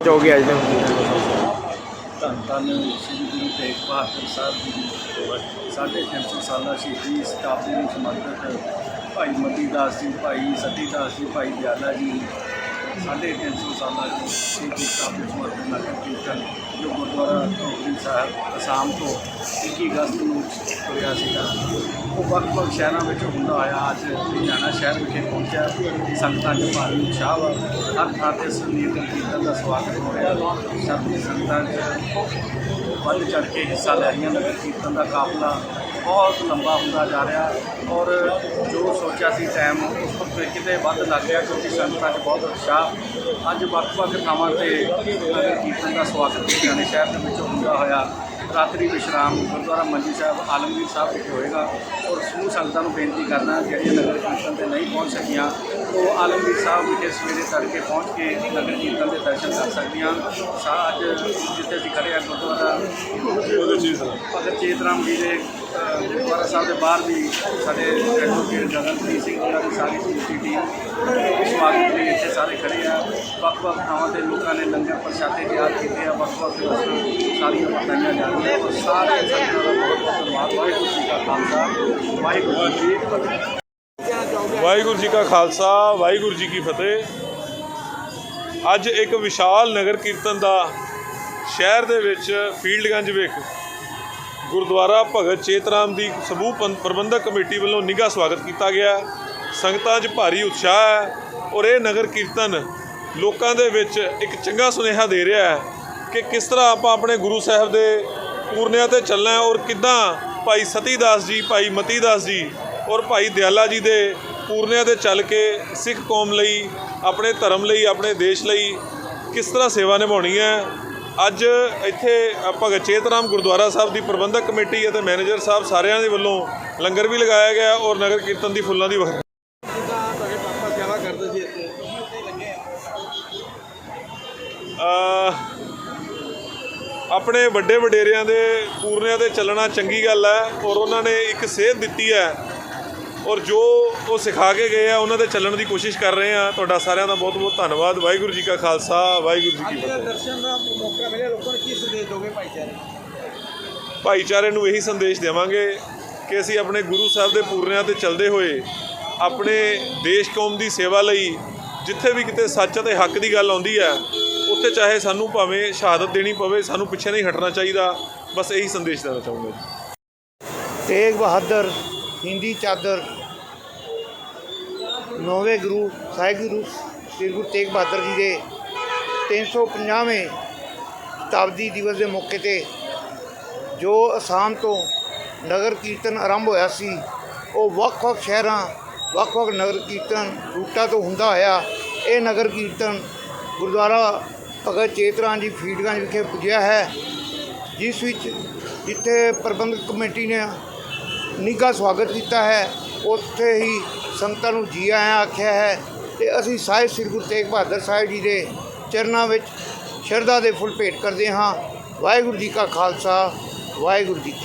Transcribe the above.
ਹੋ ਗਿਆ ਅੱਜ ਦੇ ਧੰਨ ਧੰਨ ਸ੍ਰੀ ਗੁਰੂ ਤੇਗ ਬਹਾਦਰ ਸਾਹਿਬ ਜੀ ਦੀ ਸਾਢੇ ਤਿੰਨ ਸੌ ਸਾਲਾ ਸ਼ਹੀਦੀ ਸ਼ਤਾਬਦੀ ਨੂੰ ਸਮਰਪਿਤ ਭਾਈ ਮਤੀ ਦਾਸ ਜੀ, ਭਾਈ ਸਤੀ ਦਾਸ ਜੀ, ਭਾਈ ਦਿਆਲਾ ਜੀ ਸਾਢੇ ਤਿੰਨ ਸੌ ਸਾਲਾ ਦੀ ਸ਼ਹੀਦੀ ਸ਼ਤਾਬਦੀ ਨੂੰ ਨਗਰ ਕੀਰਤਨ ਜੋ ਗੁਰਦੁਆਰਾ ਧੂਪਰੀ ਸਾਹਿਬ, ਅਸਾਮ ਤੋਂ 21 ਅਗਸਤ ਨੂੰ ਹੋਇਆ ਸੀਗਾ। ਉਹ ਵੱਖ-ਵੱਖ ਸ਼ਹਿਰਾਂ ਵਿੱਚ ਹੁੰਦਾ ਹੋਇਆ ਅੱਜ ਲੁਧਿਆਣਾ ਸ਼ਹਿਰ ਵਿਖੇ ਪਹੁੰਚਿਆ। ਸੰਗਤਾਂ ਦੇ ਭਾਰੀ ਉਤਸ਼ਾਹ ਵਾ ਹਰ ਥਾਂ ਤੇ ਸੰਗੀਤ ਕੀਰਤਨ ਦਾ ਸਵਾਗਤ ਹੋ ਰਿਹਾ। ਸਭ ਸੰਗਤਾਂ 'ਚ ਵੱਧ ਚੜ ਕੇ ਹਿੱਸਾ ਲੈ ਰਹੀਆਂ ਨਗਰ ਕੀਰਤਨ ਦਾ ਕਾਫਲਾ ਬਹੁਤ ਲੰਬਾ ਹੁੰਦਾ ਜਾ ਰਿਹਾ ਔਰ ਜੋ ਸੋਚਿਆ ਸੀ ਟਾਈਮ ਉਸ ਤੋਂ ਕਿਤੇ ਵੱਧ ਲੱਗ ਗਿਆ ਕਿਉਂਕਿ ਸੰਗਤਾਂ 'ਚ ਬਹੁਤ ਉਤਸ਼ਾਹ। ਅੱਜ ਵੱਖ-ਵੱਖ ਥਾਵਾਂ ਤੇ ਨਗਰ ਕੀਰਤਨ ਦਾ ਸਵਾਗਤ ਲੁਧਿਆਣੇ ਸ਼ਹਿਰ ਦੇ ਵਿੱਚ ਹੁੰਦਾ ਹੋਇਆ ਰਾਤਰੀ ਵਿਸ਼ਰਾਮ ਗੁਰਦੁਆਰਾ ਮੰਜੀ ਸਾਹਿਬ ਆਲਮਗੀਰ ਸਾਹਿਬ ਵਿਖੇ ਹੋਏਗਾ ਔਰ ਸਮੂਹ ਸੰਗਤਾਂ ਨੂੰ ਬੇਨਤੀ ਕਰਨਾ ਜਿਹੜੀਆਂ ਨਗਰ ਕੀਰਤਨ ਤੇ ਨਹੀਂ ਪਹੁੰਚ ਸਕੀਆਂ ਉਹ ਆਲਮਗੀਰ ਸਾਹਿਬ ਵਿਖੇ ਸਵੇਰੇ ਤੜਕੇ ਪਹੁੰਚ ਕੇ ਨਗਰ ਕੀਰਤਨ ਦੇ ਦਰਸ਼ਨ ਕਰ ਸਕਦੀਆਂ। ਸਾ ਅੱਜ ਜਿੱਥੇ ਅਸੀਂ ਖੜੇ ਆ ਗੁਰਦੁਆਰਾ ਭਗਤ ਚੇਤ ਰਾਮ ਜੀ ਦੇ ਗੁਰਦੁਆਰਾ ਸਾਹਿਬ ਦੇ ਬਾਹਰ ਵੀ ਸਾਡੇ ਐਡਵੋਕੇਟ ਗਗਨਪ੍ਰੀਤ ਸਿੰਘ ਉਹਨਾਂ ਦੀ ਸਾਰੀ ਸਮੁੱਚੀ ਟੀਮ ਸਵਾਗਤ ਲਈ ਇੱਥੇ ਸਾਰੇ ਖੜੇ ਆ। ਵੱਖ-ਵੱਖ ਥਾਵਾਂ ਤੇ ਲੋਕਾਂ ਨੇ ਲੰਗਰ ਪ੍ਰਸ਼ਾਦੇ ਤਿਆਰ ਕੀਤੇ ਆ। ਵੱਖ-ਵੱਖ ਸਾਰੀਆਂ ਵਰਤਾਈਆਂ ਜਾ ਰਹੀਆਂ ਔਰ ਸਾਰੇ ਸੰਗਤਾਂ ਦਾ ਬਹੁਤ-ਬਹੁਤ ਧੰਨਵਾਦ। ਵਾਹਿਗੁਰੂ ਜੀ ਕਾ ਖਾਲਸਾ। ਵਾਹਿਗੁਰੂ ਜੀ ਕੀ ਫਤਿਹ। ਵਾਹਿਗੁਰੂ ਜੀ ਕਾ ਖਾਲਸਾ। ਵਾਹਿਗੁਰੂ ਜੀ ਕੀ ਫਤਿਹ। ਅੱਜ ਇੱਕ ਵਿਸ਼ਾਲ ਨਗਰ ਕੀਰਤਨ ਦਾ ਸ਼ਹਿਰ ਦੇ ਵਿੱਚ ਫੀਲਡਗੰਜ ਵਿਖ ਗੁਰਦੁਆਰਾ ਭਗਤ ਚੇਤਰਾਮ ਦੀ ਸਮੂਹ ਪੰ- ਪ੍ਰਬੰਧਕ ਕਮੇਟੀ ਵੱਲੋਂ ਨਿੱਘਾ ਸਵਾਗਤ ਕੀਤਾ ਗਿਆ ਸੰਗਤਾਂ 'ਚ ਭਾਰੀ ਉਤਸ਼ਾਹ ਹੈ ਔਰ ਇਹ ਨਗਰ ਕੀਰਤਨ ਲੋਕਾਂ ਦੇ ਵਿੱਚ ਇੱਕ ਚੰਗਾ ਸੁਨੇਹਾ ਦੇ ਰਿਹਾ ਹੈ ਕਿ ਕਿਸ ਤਰ੍ਹਾਂ ਆਪਾਂ ਆਪਣੇ ਗੁਰੂ ਸਾਹਿਬ ਦੇ ਪੂਰਨਿਆਂ ਤੇ ਚੱਲਣਾ ਹੈ ਔਰ ਕਿੱਦਾਂ ਭਾਈ ਸਤੀਦਾਸ ਜੀ, ਭਾਈ ਮਤੀਦਾਸ ਜੀ ਔਰ ਭਾਈ ਦਿਆਲਾ ਜੀ ਦੇ ਪੂਰਨਿਆਂ ਤੇ ਚੱਲ ਕੇ ਸਿੱਖ ਕੌਮ ਲਈ, ਆਪਣੇ ਧਰਮ ਲਈ, ਆਪਣੇ ਦੇਸ਼ ਲਈ ਕਿਸ ਤਰ੍ਹਾਂ ਸੇਵਾ ਨਿਭਾਉਣੀ ਹੈ ਅੱਜ ਇੱਥੇ ਭਗਤ ਚੇਤਰਾਮ ਗੁਰਦੁਆਰਾ ਸਾਹਿਬ ਦੀ ਪ੍ਰਬੰਧਕ ਕਮੇਟੀ ਅਤੇ ਮੈਨੇਜਰ ਸਾਹਿਬ ਸਾਰਿਆਂ ਦੇ ਵੱਲੋਂ ਲੰਗਰ ਵੀ ਲਗਾਇਆ ਗਿਆ ਔਰ ਨਗਰ ਕੀਰਤਨ ਦੀ ਫੁੱਲਾਂ ਦੀ ਵਖ ਅਹ ਆਪਣੇ ਵੱਡੇ ਵਡੇਰਿਆਂ ਦੇ ਪੂਰਨਿਆਂ ਤੇ ਚੱਲਣਾ ਚੰਗੀ ਗੱਲ ਹੈ ਔਰ ਉਹਨਾਂ ਨੇ ਇੱਕ ਸੇਧ ਦਿੱਤੀ ਹੈ ਔਰ ਜੋ ਉਹ ਸਿਖਾ ਕੇ ਗਏ ਆ ਉਹਨਾਂ ਤੇ ਚੱਲਣ ਦੀ ਕੋਸ਼ਿਸ਼ ਕਰ ਰਹੇ ਆ। ਤੁਹਾਡਾ ਸਾਰਿਆਂ ਦਾ ਬਹੁਤ ਬਹੁਤ ਧੰਨਵਾਦ। ਵਾਹਿਗੁਰੂ ਜੀ ਕਾ ਖਾਲਸਾ ਵਾਹਿਗੁਰੂ ਜੀ ਕੀ ਫਤਿਹ। ਦਰਸ਼ਨ ਦਾ ਮੌਕਾ ਮਿਲਿਆ। ਲੋਕਾਂ ਨੂੰ ਕੀ ਸੰਦੇਸ਼ ਦੋਗੇ ਭਾਈਚਾਰੇ ਭਾਈਚਾਰੇ ਨੂੰ ਇਹੀ ਸੰਦੇਸ਼ ਦੇਵਾਂਗੇ ਕਿ ਅਸੀਂ ਆਪਣੇ ਗੁਰੂ ਸਾਹਿਬ ਦੇ ਪੂਰਨਿਆਂ ਤੇ ਚੱਲਦੇ ਹੋਏ ਆਪਣੇ ਦੇਸ਼ ਕੌਮ ਦੀ ਸੇਵਾ ਲਈ ਜਿੱਥੇ ਵੀ ਕਿਤੇ ਸੱਚ ਅਤੇ ਹੱਕ ਦੀ ਗੱਲ ਆਉਂਦੀ ਹੈ ਉੱਥੇ ਚਾਹੇ ਸਾਨੂੰ ਭਾਵੇਂ ਸ਼ਹਾਦਤ ਦੇਣੀ ਪਵੇ ਸਾਨੂੰ ਪਿੱਛੇ ਨਹੀਂ ਹਟਣਾ ਚਾਹੀਦਾ। ਬਸ ਇਹੀ ਸੰਦੇਸ਼ ਦੇਣਾ ਚਾਹੁੰਦਾ ਜੀ ਤੇਗ ਬਹਾਦਰ ਹਿੰਦੀ ਚਾਦਰ ਨੌਵੇਂ ਗੁਰੂ ਸਾਹਿਬ ਗੁਰੂ, ਸ੍ਰੀ ਗੁਰੂ ਤੇਗ ਬਹਾਦਰ ਜੀ ਦੇ 350ਵੇਂ ਸ਼ਤਾਬਦੀ ਦਿਵਸ ਦੇ ਮੌਕੇ ਤੇ ਜੋ ਅਸਾਮ ਤੋਂ ਨਗਰ ਕੀਰਤਨ ਆਰੰਭ ਹੋਇਆ ਸੀ, ਉਹ ਵੱਖ-ਵੱਖ ਸ਼ਹਿਰਾਂ ਵੱਖ-ਵੱਖ ਨਗਰ ਕੀਰਤਨ ਰੂਟਾਂ ਤੋਂ ਹੁੰਦਾ ਹੋਇਆ ਇਹ ਨਗਰ ਕੀਰਤਨ ਗੁਰਦੁਆਰਾ ਭਗਤ ਚੇਤਰਾਮ ਜੀ ਫੀਡਗੰਜ ਵਿਖੇ ਪੁੱਜਿਆ ਹੈ, ਜਿਸ ਵਿੱਚ ਜਿੱਥੇ ਪ੍ਰਬੰਧਕ ਕਮੇਟੀ ਨੇ ਨਿੱਘਾ ਸਵਾਗਤ ਕੀਤਾ ਹੈ। ਉੱਥੇ ਹੀ ਸੰਗਤਾਂ ਨੂੰ ਜੀ ਆਇਆਂ ਆਖਿਆ ਹੈ ਤੇ ਅਸੀਂ ਸਾਹਿਬ ਸ੍ਰੀ ਗੁਰੂ ਤੇਗ ਬਹਾਦਰ ਸਾਹਿਬ ਜੀ ਦੇ ਚਰਨਾਂ ਵਿੱਚ ਸ਼ਰਧਾ ਦੇ ਫੁੱਲ ਭੇਟ ਕਰਦੇ ਹਾਂ। ਵਾਹਿਗੁਰੂ ਜੀ ਕਾ ਖਾਲਸਾ, ਵਾਹਿਗੁਰੂ ਜੀ ਕੀ